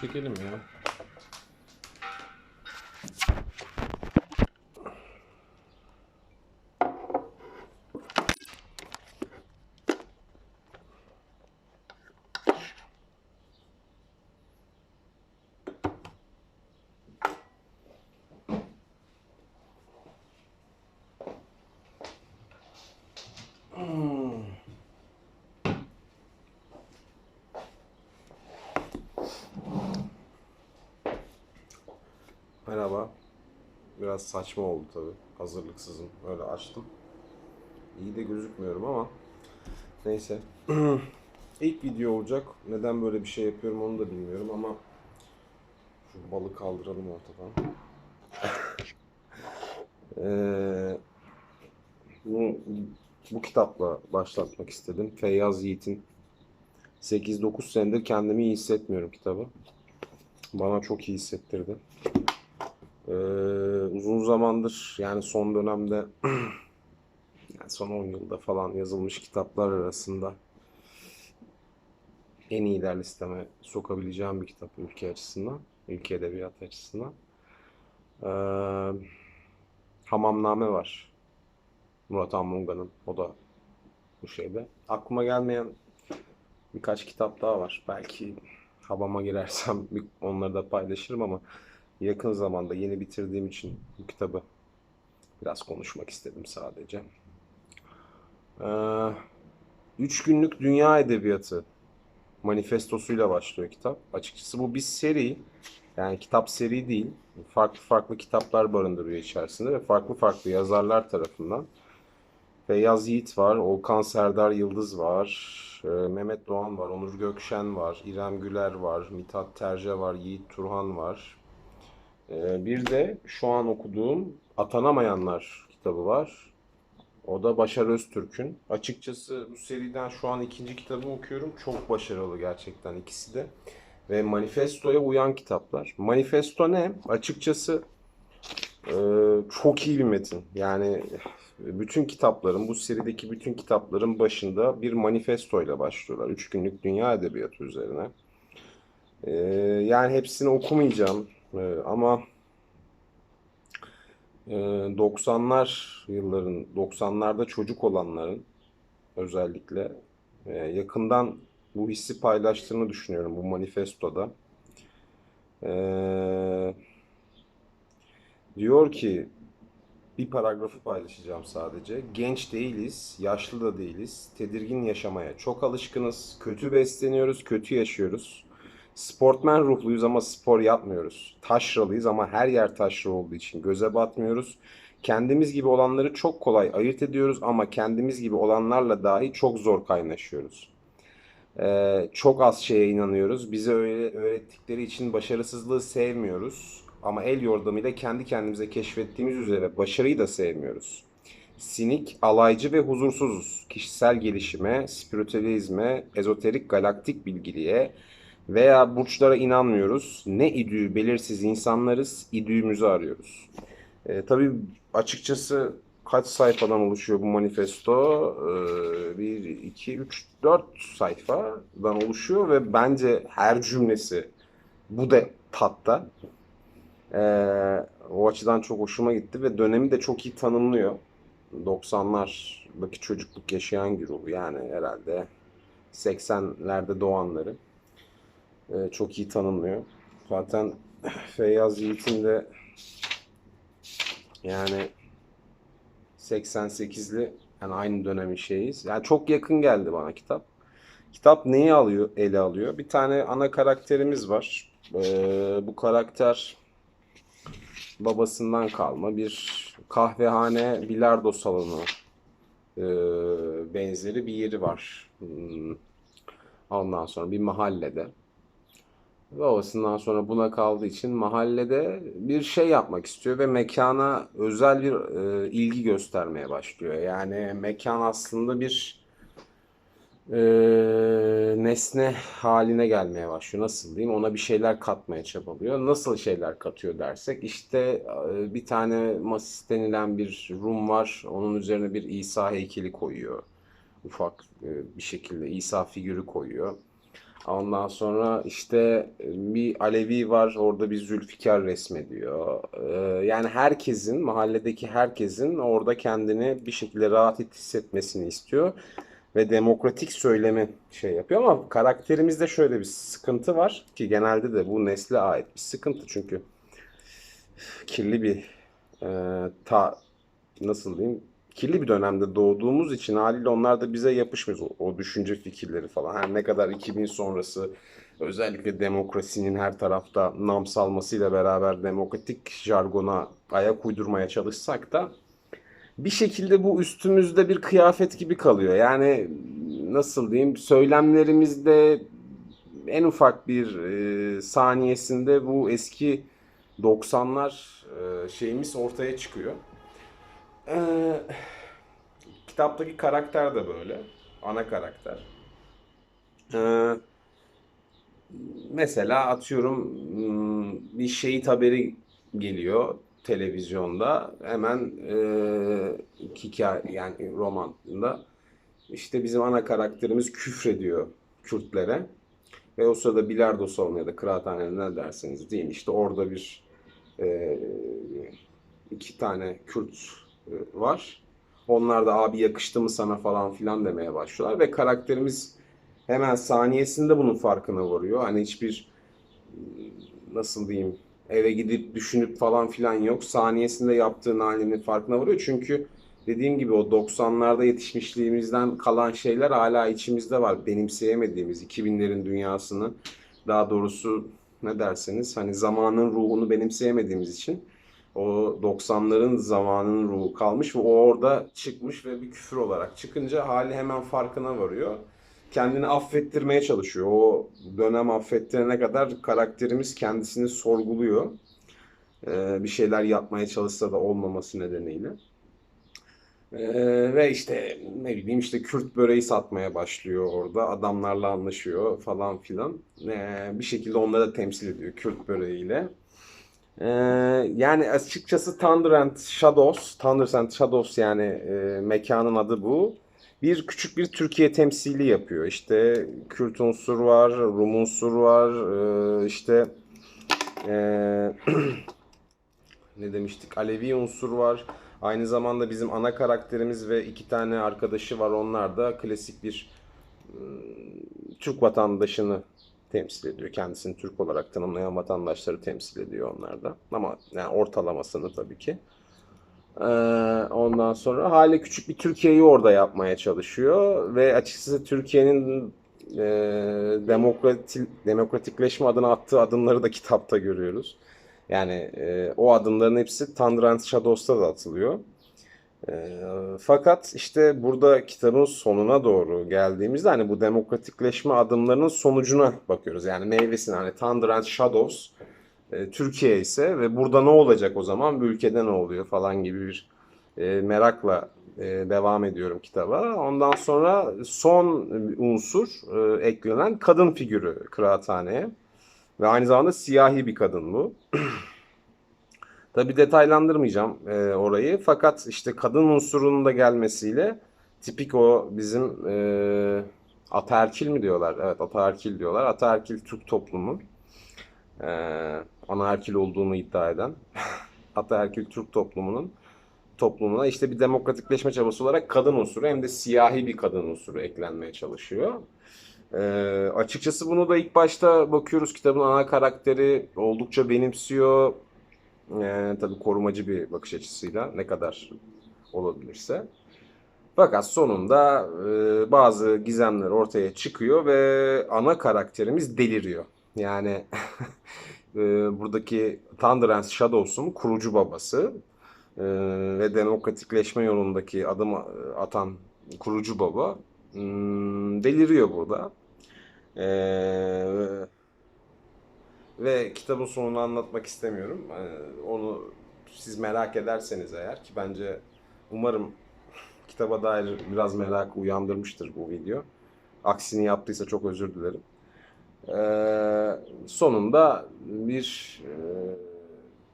çekelim ya. Merhaba. Biraz saçma oldu tabi. Hazırlıksızım. Öyle açtım. İyi de gözükmüyorum ama. Neyse. İlk video olacak. Neden böyle bir şey yapıyorum onu da bilmiyorum ama şu balı kaldıralım ortadan. Ee, bu, bu kitapla başlatmak istedim. Feyyaz Yiğit'in 8-9 senedir kendimi iyi hissetmiyorum kitabı. Bana çok iyi hissettirdi. Ee, uzun zamandır yani son dönemde yani son 10 yılda falan yazılmış kitaplar arasında en iyiler listeme sokabileceğim bir kitap ülke açısından, ülke edebiyat açısından. Ee, Hamamname var. Murat Anmunga'nın. O da bu şeyde. Aklıma gelmeyen birkaç kitap daha var. Belki habama girersem onları da paylaşırım ama yakın zamanda yeni bitirdiğim için bu kitabı biraz konuşmak istedim sadece. Ee, Üç günlük dünya edebiyatı manifestosuyla başlıyor kitap. Açıkçası bu bir seri. Yani kitap seri değil. Farklı farklı kitaplar barındırıyor içerisinde ve farklı farklı yazarlar tarafından. Feyyaz Yiğit var, Olkan Serdar Yıldız var, e, Mehmet Doğan var, Onur Gökşen var, İrem Güler var, Mithat Terce var, Yiğit Turhan var. Ee, Bir de şu an okuduğum Atanamayanlar kitabı var. O da Başar Öztürk'ün. Açıkçası bu seriden şu an ikinci kitabı okuyorum. Çok başarılı gerçekten ikisi de. Ve manifestoya uyan kitaplar. Manifesto ne? Açıkçası e, çok iyi bir metin. Yani bütün kitapların, bu serideki bütün kitapların başında bir manifestoyla başlıyorlar. Üç günlük dünya edebiyatı üzerine. Ee, yani hepsini okumayacağım Ee, ama e, 90'lar yılların, 90'larda çocuk olanların özellikle e, yakından bu hissi paylaştığını düşünüyorum bu manifestoda. Ee, diyor ki bir paragrafı paylaşacağım sadece. Genç değiliz, yaşlı da değiliz. Tedirgin yaşamaya çok alışkınız. Kötü besleniyoruz, kötü yaşıyoruz. Sportmen ruhluyuz ama spor yapmıyoruz. Taşralıyız ama her yer taşra olduğu için göze batmıyoruz. Kendimiz gibi olanları çok kolay ayırt ediyoruz ama kendimiz gibi olanlarla dahi çok zor kaynaşıyoruz. Ee, çok az şeye inanıyoruz. Bize öyle öğrettikleri için başarısızlığı sevmiyoruz. Ama el yordamıyla kendi kendimize keşfettiğimiz üzere başarıyı da sevmiyoruz. Sinik, alaycı ve huzursuzuz. Kişisel gelişime, spiritüalizme, ezoterik galaktik bilgiliğe veya burçlara inanmıyoruz. Ne idüğü belirsiz insanlarız, idüğümüzü arıyoruz. Ee, tabii açıkçası kaç sayfadan oluşuyor bu manifesto? Ee, 1, 2, 3, 4 sayfadan oluşuyor ve bence her cümlesi bu da tatta. Ee, o açıdan çok hoşuma gitti ve dönemi de çok iyi tanımlıyor. 90'lardaki çocukluk yaşayan güruhu yani herhalde 80'lerde doğanları e, çok iyi tanımlıyor. Zaten Feyyaz Yiğit'in de yani 88'li yani aynı dönemin şeyiz. Yani çok yakın geldi bana kitap. Kitap neyi alıyor, ele alıyor? Bir tane ana karakterimiz var. Ee, bu karakter babasından kalma bir kahvehane, bilardo salonu e, benzeri bir yeri var. Hmm. Ondan sonra bir mahallede. Babasından sonra buna kaldığı için mahallede bir şey yapmak istiyor ve mekana özel bir e, ilgi göstermeye başlıyor. Yani mekan aslında bir e, nesne haline gelmeye başlıyor. Nasıl diyeyim? Ona bir şeyler katmaya çabalıyor. Nasıl şeyler katıyor dersek işte e, bir tane Masis denilen bir Rum var. Onun üzerine bir İsa heykeli koyuyor. Ufak e, bir şekilde İsa figürü koyuyor. Ondan sonra işte bir Alevi var, orada bir Zülfikar resmediyor. Ee, yani herkesin, mahalledeki herkesin orada kendini bir şekilde rahat hissetmesini istiyor. Ve demokratik söylemi şey yapıyor ama karakterimizde şöyle bir sıkıntı var ki genelde de bu nesle ait bir sıkıntı çünkü kirli bir e, ta nasıl diyeyim kirli bir dönemde doğduğumuz için haliyle onlar da bize yapışmıyor o, o düşünce fikirleri falan. Her ne kadar 2000 sonrası özellikle demokrasinin her tarafta nam salmasıyla beraber demokratik jargona ayak uydurmaya çalışsak da bir şekilde bu üstümüzde bir kıyafet gibi kalıyor. Yani nasıl diyeyim söylemlerimizde en ufak bir e, saniyesinde bu eski 90'lar e, şeyimiz ortaya çıkıyor. E, kitaptaki karakter de böyle. Ana karakter. E, mesela atıyorum hmm, bir şehit haberi geliyor televizyonda. Hemen e, hikaye yani romanda işte bizim ana karakterimiz küfrediyor Kürtlere. Ve o sırada bilardo salonu ya da kıraathanede ne derseniz deyin işte orada bir e, iki tane Kürt var. Onlar da abi yakıştı mı sana falan filan demeye başlıyorlar ve karakterimiz hemen saniyesinde bunun farkına varıyor. Hani hiçbir nasıl diyeyim eve gidip düşünüp falan filan yok. Saniyesinde yaptığın halinin farkına varıyor. Çünkü dediğim gibi o 90'larda yetişmişliğimizden kalan şeyler hala içimizde var. Benimseyemediğimiz 2000'lerin dünyasını daha doğrusu ne derseniz hani zamanın ruhunu benimseyemediğimiz için o 90'ların zamanın ruhu kalmış ve o orada çıkmış ve bir küfür olarak çıkınca hali hemen farkına varıyor. Kendini affettirmeye çalışıyor. O dönem affettirene kadar karakterimiz kendisini sorguluyor. Ee, bir şeyler yapmaya çalışsa da olmaması nedeniyle. Ee, ve işte ne bileyim işte Kürt böreği satmaya başlıyor orada. Adamlarla anlaşıyor falan filan. Ee, bir şekilde onları da temsil ediyor Kürt böreğiyle. Ee, yani açıkçası Thunder and Shadows, Thunder and Shadows yani e, mekanın adı bu. Bir küçük bir Türkiye temsili yapıyor. İşte Kürt unsur var, Rum unsur var, e, işte e, ne demiştik? Alevi unsur var. Aynı zamanda bizim ana karakterimiz ve iki tane arkadaşı var. Onlar da klasik bir ıı, Türk vatandaşını temsil ediyor. Kendisini Türk olarak tanımlayan vatandaşları temsil ediyor onlar da. Ama yani ortalamasını tabii ki. Ee, ondan sonra hali küçük bir Türkiye'yi orada yapmaya çalışıyor ve açıkçası Türkiye'nin e, demokrati, demokratikleşme adına attığı adımları da kitapta görüyoruz. Yani e, o adımların hepsi Thunder and Shadows'ta da atılıyor. E, fakat işte burada kitabın sonuna doğru geldiğimizde hani bu demokratikleşme adımlarının sonucuna bakıyoruz. Yani meyvesini hani Thunder and Shadows e, Türkiye ise ve burada ne olacak o zaman bu ülkede ne oluyor falan gibi bir e, merakla e, devam ediyorum kitaba. Ondan sonra son unsur e, eklenen kadın figürü kıraathaneye. Ve aynı zamanda siyahi bir kadın bu. Tabi detaylandırmayacağım e, orayı. Fakat işte kadın unsurunun da gelmesiyle tipik o bizim e, ataerkil mi diyorlar? Evet ataerkil diyorlar. Ataerkil Türk toplumu. E, anaerkil olduğunu iddia eden ataerkil Türk toplumunun toplumuna işte bir demokratikleşme çabası olarak kadın unsuru hem de siyahi bir kadın unsuru eklenmeye çalışıyor. Ee, açıkçası bunu da ilk başta bakıyoruz kitabın ana karakteri oldukça benimsiyor. Ee, tabii korumacı bir bakış açısıyla ne kadar olabilirse. Fakat sonunda e, bazı gizemler ortaya çıkıyor ve ana karakterimiz deliriyor. Yani e, buradaki Thunder and Shadows'un kurucu babası e, ve demokratikleşme yolundaki adım atan kurucu baba hmm, deliriyor burada. Ee, ve kitabın sonunu anlatmak istemiyorum. Ee, onu siz merak ederseniz eğer ki bence umarım kitaba dair biraz merak uyandırmıştır bu video. Aksini yaptıysa çok özür dilerim. Ee, sonunda bir e,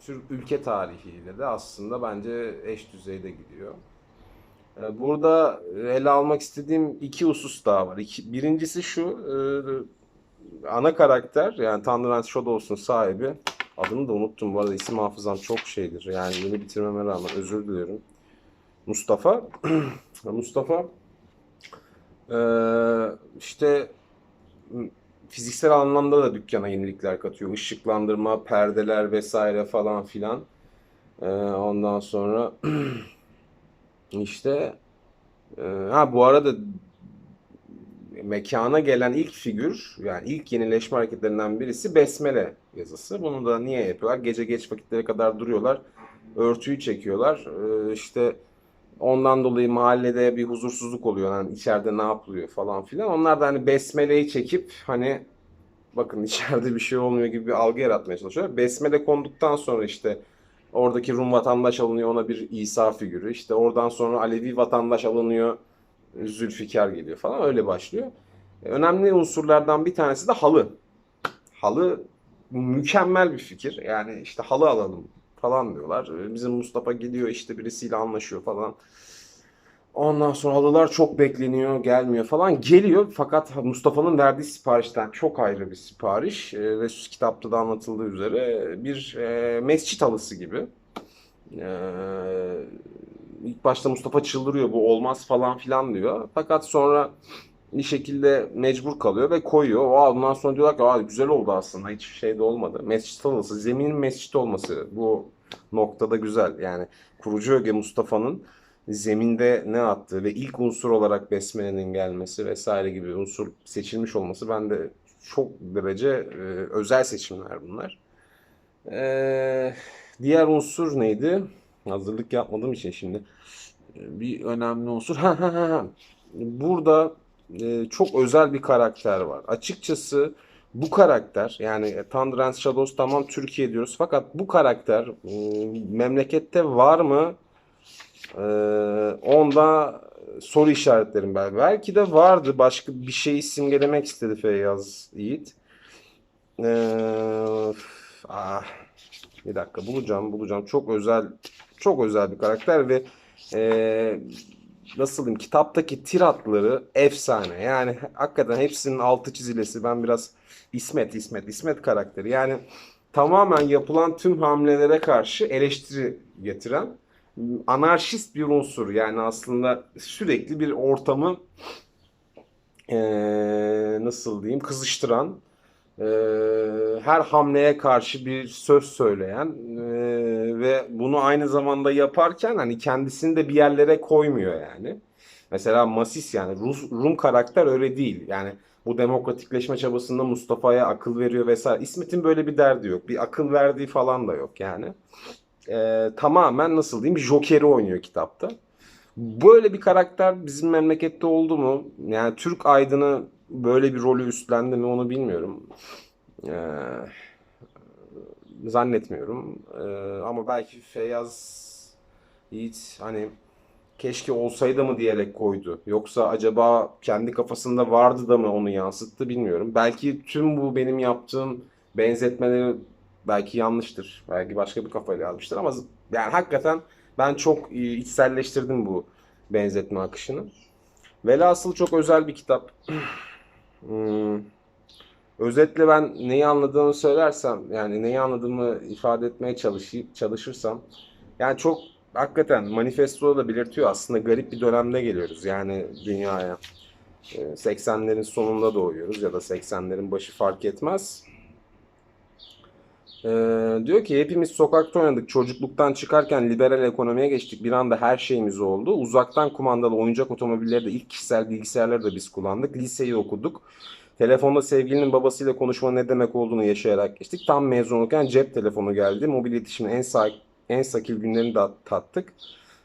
tür ülke tarihiyle de aslında bence eş düzeyde gidiyor. Ee, burada ele almak istediğim iki husus daha var. İki, birincisi şu, e, ana karakter yani Thunderant Shadows'un sahibi adını da unuttum bu arada isim hafızam çok şeydir yani yeni bitirmeme rağmen özür diliyorum. Mustafa Mustafa eee, işte fiziksel anlamda da dükkana yenilikler katıyor. Işıklandırma, perdeler vesaire falan filan. Eee, ondan sonra işte eee, ha bu arada mekana gelen ilk figür yani ilk yenileşme hareketlerinden birisi besmele yazısı. Bunu da niye yapıyorlar? Gece geç vakitlere kadar duruyorlar. Örtüyü çekiyorlar. Ee, işte ondan dolayı mahallede bir huzursuzluk oluyor. Yani içeride ne yapılıyor falan filan. Onlar da hani besmeleyi çekip hani bakın içeride bir şey olmuyor gibi bir algı yaratmaya çalışıyorlar. Besmele konduktan sonra işte oradaki Rum vatandaş alınıyor ona bir İsa figürü. İşte oradan sonra Alevi vatandaş alınıyor. Zülfikar geliyor falan öyle başlıyor. E, Önemli unsurlardan bir tanesi de halı. Halı mükemmel bir fikir. Yani işte halı alalım falan diyorlar. E, Bizim Mustafa gidiyor işte birisiyle anlaşıyor falan. Ondan sonra halılar çok bekleniyor, gelmiyor falan. Geliyor fakat Mustafa'nın verdiği siparişten çok ayrı bir sipariş. E, ve kitapta da anlatıldığı üzere bir e, mescit halısı gibi. İlk başta Mustafa çıldırıyor bu olmaz falan filan diyor. Fakat sonra bir şekilde mecbur kalıyor ve koyuyor. Aa, ondan sonra diyorlar ki Aa, güzel oldu aslında hiç şey de olmadı. Mescit halısı, zeminin mescit olması bu noktada güzel. Yani kurucu öge Mustafa'nın zeminde ne attığı ve ilk unsur olarak Besmele'nin gelmesi vesaire gibi unsur seçilmiş olması bende çok derece e, özel seçimler bunlar. Ee, diğer unsur neydi? Hazırlık yapmadığım için şimdi e, bir önemli unsur. Burada e, çok özel bir karakter var. Açıkçası bu karakter yani e, Thunder and Shadows tamam Türkiye diyoruz fakat bu karakter e, memlekette var mı? E, onda soru işaretlerim ben. Belki de vardı. Başka bir şey simgelemek istedi Feyyaz Yiğit. Ee, ah, bir dakika bulacağım bulacağım. Çok özel çok özel bir karakter ve e, nasıl diyeyim kitaptaki tiratları efsane. Yani hakikaten hepsinin altı çizilesi. Ben biraz İsmet İsmet İsmet karakteri. Yani tamamen yapılan tüm hamlelere karşı eleştiri getiren anarşist bir unsur. Yani aslında sürekli bir ortamı e, nasıl diyeyim kızıştıran e, her hamleye karşı bir söz söyleyen e, ve bunu aynı zamanda yaparken hani kendisini de bir yerlere koymuyor yani. Mesela Masis yani Rus, Rum karakter öyle değil. Yani bu demokratikleşme çabasında Mustafa'ya akıl veriyor vesaire. İsmet'in böyle bir derdi yok. Bir akıl verdiği falan da yok yani. E, tamamen nasıl diyeyim Joker'i oynuyor kitapta. Böyle bir karakter bizim memlekette oldu mu? Yani Türk aydını böyle bir rolü üstlendi mi onu bilmiyorum. Ee, zannetmiyorum. Ee, ama belki Feyyaz Yiğit hani keşke olsaydı mı diyerek koydu. Yoksa acaba kendi kafasında vardı da mı onu yansıttı bilmiyorum. Belki tüm bu benim yaptığım benzetmeleri belki yanlıştır. Belki başka bir kafayla yazmıştır ama yani hakikaten ben çok e, içselleştirdim bu benzetme akışını. Velhasıl çok özel bir kitap. Hmm. Özetle ben neyi anladığımı söylersem, yani neyi anladığımı ifade etmeye çalışayım, çalışırsam, yani çok hakikaten manifesto da belirtiyor aslında garip bir dönemde geliyoruz yani dünyaya. Ee, 80'lerin sonunda doğuyoruz ya da 80'lerin başı fark etmez. Ee, diyor ki hepimiz sokakta oynadık. Çocukluktan çıkarken liberal ekonomiye geçtik. Bir anda her şeyimiz oldu. Uzaktan kumandalı oyuncak otomobilleri de ilk kişisel bilgisayarları da biz kullandık. Liseyi okuduk. Telefonda sevgilinin babasıyla konuşma ne demek olduğunu yaşayarak geçtik. Tam mezun olurken cep telefonu geldi. Mobil iletişimin en sa en sakil günlerini de tattık.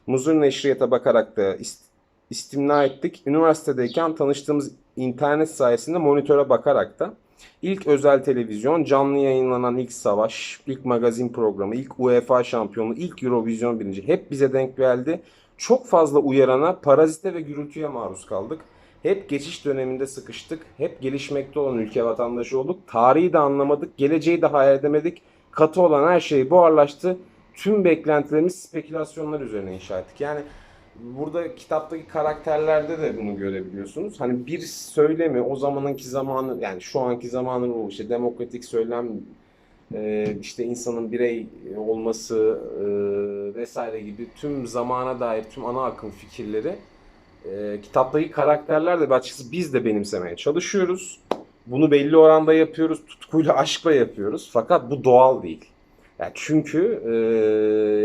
Muzur Neşriyat'a bakarak da ist- istimna ettik. Üniversitedeyken tanıştığımız internet sayesinde monitöre bakarak da ilk özel televizyon, canlı yayınlanan ilk savaş, ilk magazin programı, ilk UEFA şampiyonu, ilk Eurovision birinci hep bize denk geldi. Çok fazla uyarana, parazite ve gürültüye maruz kaldık. Hep geçiş döneminde sıkıştık. Hep gelişmekte olan ülke vatandaşı olduk. Tarihi de anlamadık, geleceği de hayal edemedik. Katı olan her şey buharlaştı. Tüm beklentilerimiz spekülasyonlar üzerine inşa ettik. Yani burada kitaptaki karakterlerde de bunu görebiliyorsunuz. Hani bir söylemi o zamanınki zamanı yani şu anki zamanın ruhu işte demokratik söylem e, işte insanın birey olması e, vesaire gibi tüm zamana dair tüm ana akım fikirleri e, kitaptaki karakterler de açıkçası biz de benimsemeye çalışıyoruz. Bunu belli oranda yapıyoruz, tutkuyla, aşkla yapıyoruz. Fakat bu doğal değil. Yani çünkü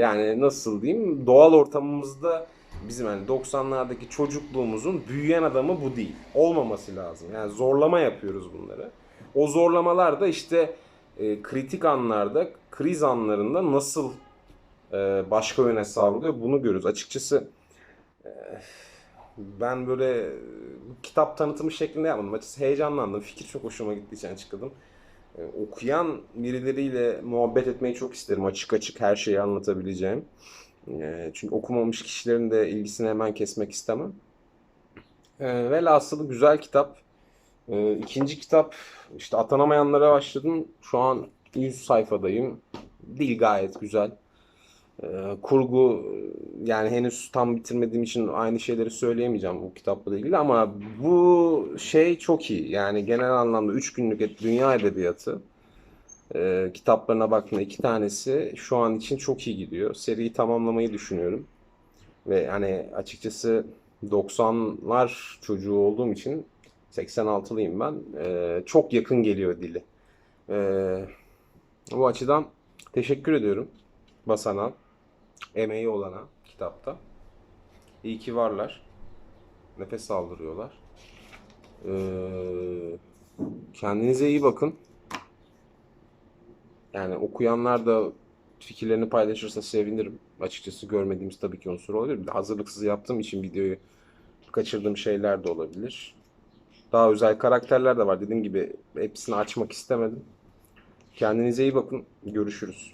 yani nasıl diyeyim doğal ortamımızda bizim hani 90'lardaki çocukluğumuzun büyüyen adamı bu değil. Olmaması lazım. Yani zorlama yapıyoruz bunları. O zorlamalar da işte e, kritik anlarda, kriz anlarında nasıl e, başka yöne savruluyor bunu görüyoruz. Açıkçası e, ben böyle e, kitap tanıtımı şeklinde yapmadım. Açıkçası heyecanlandım. Fikir çok hoşuma gittiği için açıkladım. E, okuyan birileriyle muhabbet etmeyi çok isterim. Açık açık her şeyi anlatabileceğim. E, çünkü okumamış kişilerin de ilgisini hemen kesmek istemem. E, velhasılı güzel kitap. E, ikinci kitap işte atanamayanlara başladım. Şu an 100 sayfadayım. Dil gayet güzel. Ee, kurgu yani henüz tam bitirmediğim için aynı şeyleri söyleyemeyeceğim bu kitapla ilgili ama bu şey çok iyi. Yani genel anlamda 3 günlük et- dünya edebiyatı e, kitaplarına baktığımda iki tanesi şu an için çok iyi gidiyor. Seriyi tamamlamayı düşünüyorum. Ve hani açıkçası 90'lar çocuğu olduğum için 86'lıyım ben. e, çok yakın geliyor dili. E, bu açıdan teşekkür ediyorum basana emeği olana kitapta. İyi ki varlar. Nefes aldırıyorlar. Ee, kendinize iyi bakın. Yani okuyanlar da fikirlerini paylaşırsa sevinirim. Açıkçası görmediğimiz tabii ki unsur olabilir. Bir de hazırlıksız yaptığım için videoyu kaçırdığım şeyler de olabilir. Daha özel karakterler de var. Dediğim gibi hepsini açmak istemedim. Kendinize iyi bakın. Görüşürüz.